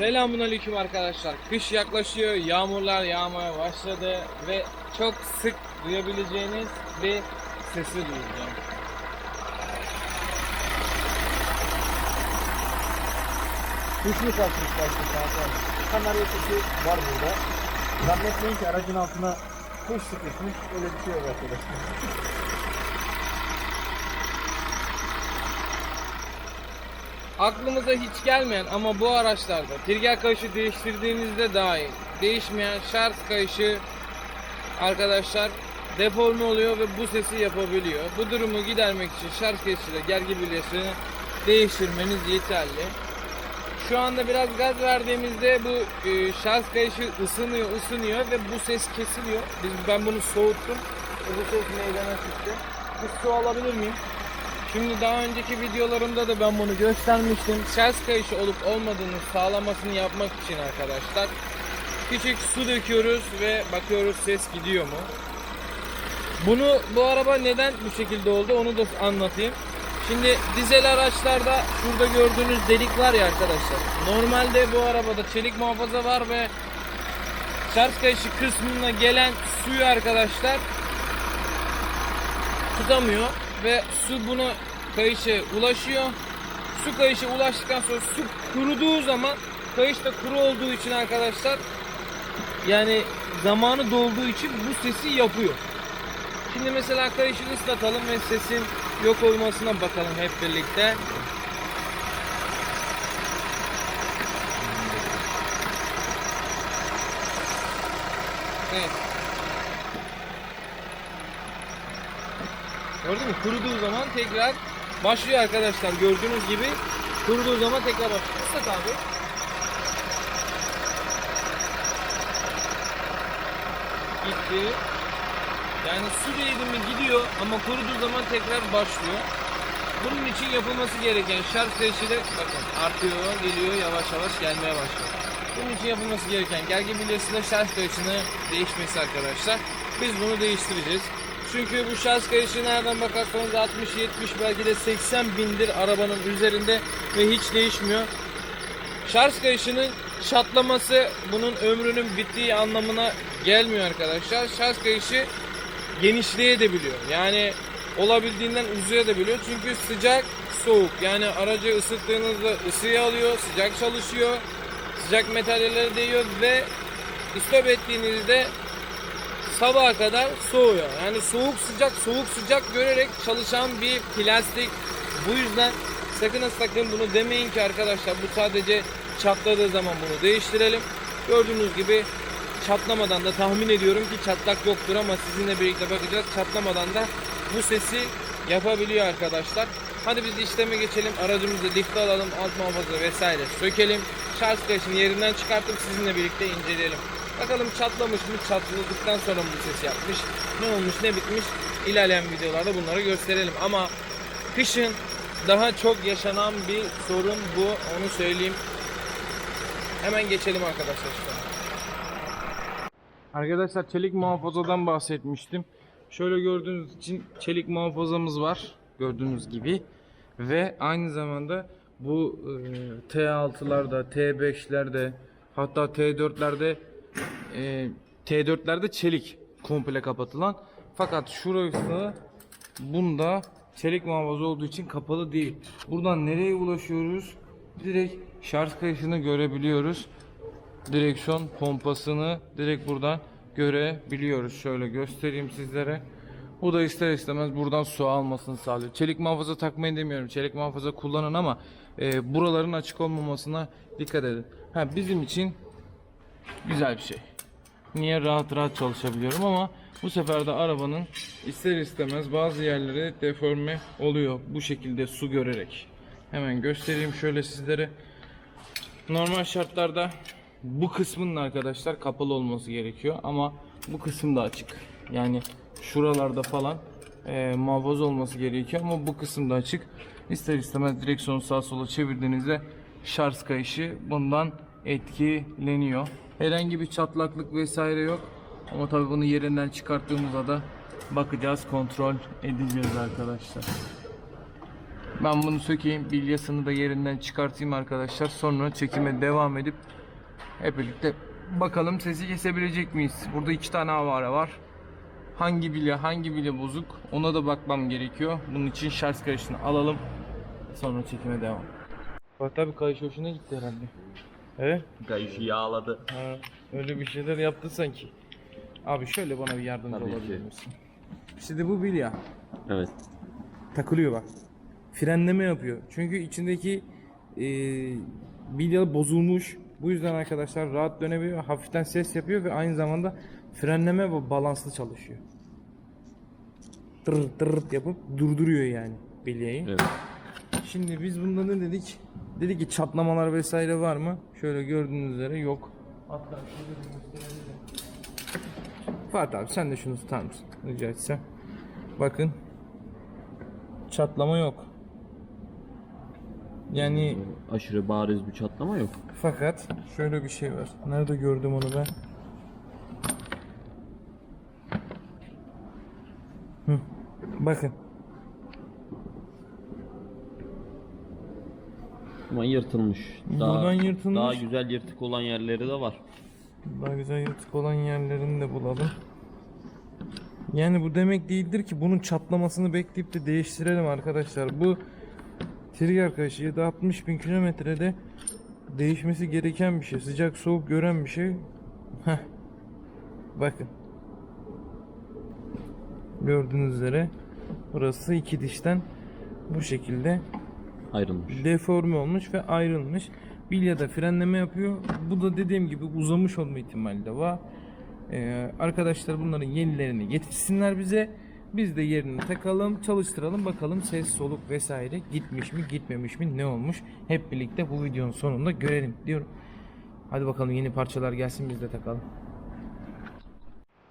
Selamun aleyküm arkadaşlar. Kış yaklaşıyor, yağmurlar yağmaya başladı ve çok sık duyabileceğiniz bir sesi duyacağım. Kuş mu kaçmış başta zaten? Kanarya sesi var burada. Zannetmeyin ki aracın altına kuş sıkışmış. Öyle bir şey yok arkadaşlar. Aklımıza hiç gelmeyen ama bu araçlarda trigger kayışı değiştirdiğinizde dahi değişmeyen şarj kayışı arkadaşlar deforme oluyor ve bu sesi yapabiliyor. Bu durumu gidermek için şarj kayışıyla gergi bilyasını değiştirmeniz yeterli. Şu anda biraz gaz verdiğimizde bu e, şarj kayışı ısınıyor, ısınıyor ve bu ses kesiliyor. Biz, ben bunu soğuttum. Bu ses meydana çıktı. Bir su alabilir miyim? Şimdi daha önceki videolarımda da ben bunu göstermiştim. Şarj kayışı olup olmadığını sağlamasını yapmak için arkadaşlar küçük su döküyoruz ve bakıyoruz ses gidiyor mu? Bunu bu araba neden bu şekilde oldu onu da anlatayım. Şimdi dizel araçlarda şurada gördüğünüz delik var ya arkadaşlar. Normalde bu arabada çelik muhafaza var ve şarj kayışı kısmına gelen suyu arkadaşlar tutamıyor ve su bunu kayışa ulaşıyor. Su kayışa ulaştıktan sonra su kuruduğu zaman kayış da kuru olduğu için arkadaşlar yani zamanı dolduğu için bu sesi yapıyor. Şimdi mesela kayışı ıslatalım ve sesin yok olmasına bakalım hep birlikte. Evet. Gördün mü? Kuruduğu zaman tekrar başlıyor arkadaşlar. Gördüğünüz gibi kuruduğu zaman tekrar başlıyor. Islat abi. Gitti. Yani su değdi mi gidiyor ama kuruduğu zaman tekrar başlıyor. Bunun için yapılması gereken şarj teşhiri bakın artıyor, geliyor, yavaş yavaş gelmeye başlıyor. Bunun için yapılması gereken gergin bilyasıyla şarj kayışını değişmesi arkadaşlar. Biz bunu değiştireceğiz. Çünkü bu şarj kayışı nereden bakarsanız 60-70 belki de 80 bindir arabanın üzerinde ve hiç değişmiyor. Şarj kayışının çatlaması bunun ömrünün bittiği anlamına gelmiyor arkadaşlar. Şarj kayışı genişleyebiliyor. Yani olabildiğinden uzayabiliyor. Çünkü sıcak soğuk. Yani aracı ısıttığınızda ısıyı alıyor, sıcak çalışıyor. Sıcak metallere değiyor ve istop ettiğinizde sabaha kadar soğuyor. Yani soğuk sıcak soğuk sıcak görerek çalışan bir plastik. Bu yüzden sakın sakın bunu demeyin ki arkadaşlar bu sadece çatladığı zaman bunu değiştirelim. Gördüğünüz gibi çatlamadan da tahmin ediyorum ki çatlak yoktur ama sizinle birlikte bakacağız. Çatlamadan da bu sesi yapabiliyor arkadaşlar. Hadi biz işleme geçelim. Aracımızı lifte alalım. Alt muhafaza vesaire sökelim. Şarj kayışını yerinden çıkartıp sizinle birlikte inceleyelim. Bakalım çatlamış mı? Çatladıktan sonra mı bu ses yapmış? Ne olmuş ne bitmiş? İlerleyen videolarda bunları gösterelim. Ama kışın daha çok yaşanan bir sorun bu. Onu söyleyeyim. Hemen geçelim arkadaşlar. Arkadaşlar çelik muhafazadan bahsetmiştim. Şöyle gördüğünüz için çelik muhafazamız var. Gördüğünüz gibi. Ve aynı zamanda bu e, T6'larda, T5'lerde hatta T4'lerde e, T4'lerde çelik komple kapatılan. Fakat şurası bunda çelik muhafaza olduğu için kapalı değil. Buradan nereye ulaşıyoruz? Direkt şarj kayışını görebiliyoruz direksiyon pompasını direkt buradan görebiliyoruz. Şöyle göstereyim sizlere. Bu da ister istemez buradan su almasını sağlıyor. Çelik muhafaza takmayın demiyorum. Çelik muhafaza kullanın ama e, buraların açık olmamasına dikkat edin. Ha, bizim için güzel bir şey. Niye rahat rahat çalışabiliyorum ama bu sefer de arabanın ister istemez bazı yerleri deforme oluyor bu şekilde su görerek. Hemen göstereyim şöyle sizlere. Normal şartlarda bu kısmın arkadaşlar kapalı olması gerekiyor ama bu kısım da açık. Yani şuralarda falan e, muhafaza olması gerekiyor ama bu kısım da açık. İster istemez direksiyonu sağa sola çevirdiğinizde şarj kayışı bundan etkileniyor. Herhangi bir çatlaklık vesaire yok. Ama tabii bunu yerinden çıkarttığımızda da bakacağız, kontrol edeceğiz arkadaşlar. Ben bunu sökeyim, bilyasını da yerinden çıkartayım arkadaşlar. Sonra çekime devam edip hep birlikte bakalım sesi kesebilecek miyiz? Burada iki tane avara var. Hangi bilya, hangi bilya bozuk ona da bakmam gerekiyor. Bunun için şarj kayışını alalım. Sonra çekime devam. Fatih abi kayış hoşuna gitti herhalde. Evet. Kayışı yağladı. Ha, öyle bir şeyler yaptı sanki. Abi şöyle bana bir yardımcı Tabii olabilir ki. misin? Şimdi bu bilya Evet. takılıyor bak. Frenleme yapıyor. Çünkü içindeki e, bilya bozulmuş. Bu yüzden arkadaşlar rahat dönebiliyor. Hafiften ses yapıyor ve aynı zamanda frenleme ve balanslı çalışıyor. Tır tır yapıp durduruyor yani bilyayı. Evet. Şimdi biz bunda ne dedik? Dedik ki çatlamalar vesaire var mı? Şöyle gördüğünüz üzere yok. Hatta şöyle bir gösterebilirim. Fatih abi sen de şunu tutar mısın? Rica etsem. Bakın. Çatlama yok. Yani Aşırı bariz bir çatlama yok. fakat şöyle bir şey var. Nerede gördüm onu ben? Hı. Bakın. Ama yırtılmış. Daha, Buradan yırtılmış. Daha güzel yırtık olan yerleri de var. Daha güzel yırtık olan yerlerini de bulalım. Yani bu demek değildir ki bunun çatlamasını bekleyip de değiştirelim arkadaşlar. Bu trigger kayışı 760 bin kilometrede değişmesi gereken bir şey. Sıcak soğuk gören bir şey. Heh. Bakın. Gördüğünüz üzere burası iki dişten bu şekilde Ayrılmış. deforme olmuş ve ayrılmış. Bilyada frenleme yapıyor. Bu da dediğim gibi uzamış olma ihtimali de var. Ee, arkadaşlar bunların yenilerini getirsinler bize. Biz de yerini takalım, çalıştıralım. Bakalım ses, soluk vesaire gitmiş mi, gitmemiş mi, ne olmuş? Hep birlikte bu videonun sonunda görelim diyorum. Hadi bakalım yeni parçalar gelsin biz de takalım.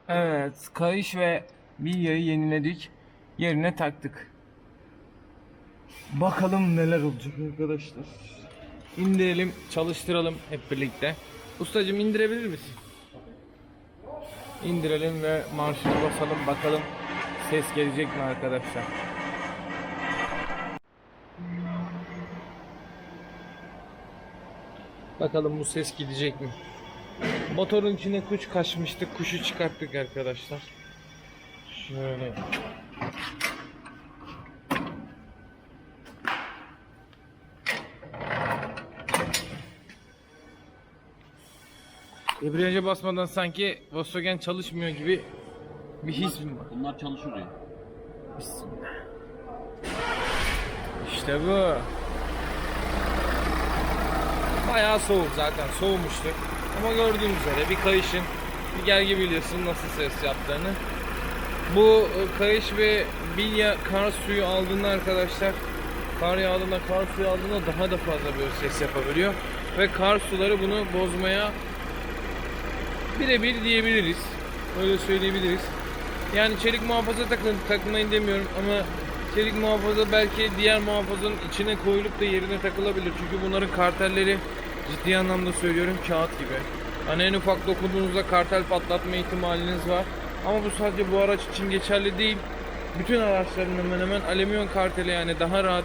Evet, kayış ve bilyayı yeniledik. Yerine taktık. Bakalım neler olacak arkadaşlar. İndirelim, çalıştıralım hep birlikte. Ustacım indirebilir misin? İndirelim ve marşını basalım bakalım ses gelecek mi arkadaşlar. Bakalım bu ses gidecek mi? Motorun içine kuş kaçmıştı. Kuşu çıkarttık arkadaşlar. Şöyle Debriyaja basmadan sanki Volkswagen çalışmıyor gibi bir his mi var? Bunlar çalışır ya. Bismillah. İşte bu. Bayağı soğuk zaten soğumuştu. Ama gördüğünüz üzere bir kayışın bir gergi biliyorsun nasıl ses yaptığını. Bu e, kayış ve bilya kar suyu aldığında arkadaşlar kar yağdığında kar suyu aldığında daha da fazla böyle ses yapabiliyor. Ve kar suları bunu bozmaya birebir diyebiliriz. Öyle söyleyebiliriz. Yani çelik muhafaza takın, takmayın demiyorum ama çelik muhafaza belki diğer muhafazanın içine koyulup da yerine takılabilir. Çünkü bunların kartelleri ciddi anlamda söylüyorum kağıt gibi. Hani en ufak dokunduğunuzda kartel patlatma ihtimaliniz var. Ama bu sadece bu araç için geçerli değil. Bütün araçların hemen hemen alüminyum karteli yani daha rahat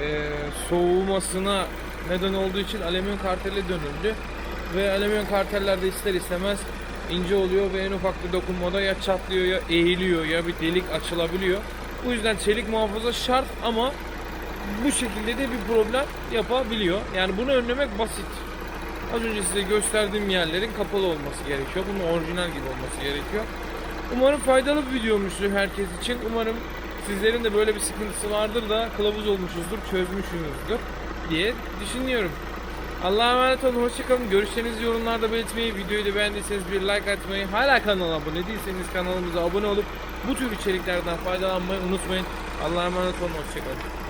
e, soğumasına neden olduğu için alüminyum kartele dönüldü. Ve alüminyum kartellerde ister istemez ince oluyor ve en ufak bir dokunmada ya çatlıyor ya eğiliyor ya bir delik açılabiliyor. Bu yüzden çelik muhafaza şart ama bu şekilde de bir problem yapabiliyor. Yani bunu önlemek basit. Az önce size gösterdiğim yerlerin kapalı olması gerekiyor. Bunun orijinal gibi olması gerekiyor. Umarım faydalı bir video olmuştur herkes için. Umarım sizlerin de böyle bir sıkıntısı vardır da kılavuz olmuşuzdur, çözmüşsünüzdür diye düşünüyorum. Allah'a emanet olun, hoşçakalın. Görüşlerinizi yorumlarda belirtmeyi, videoyu da beğendiyseniz bir like atmayı, hala kanala abone değilseniz kanalımıza abone olup bu tür içeriklerden faydalanmayı unutmayın. Allah'a emanet olun, hoşçakalın.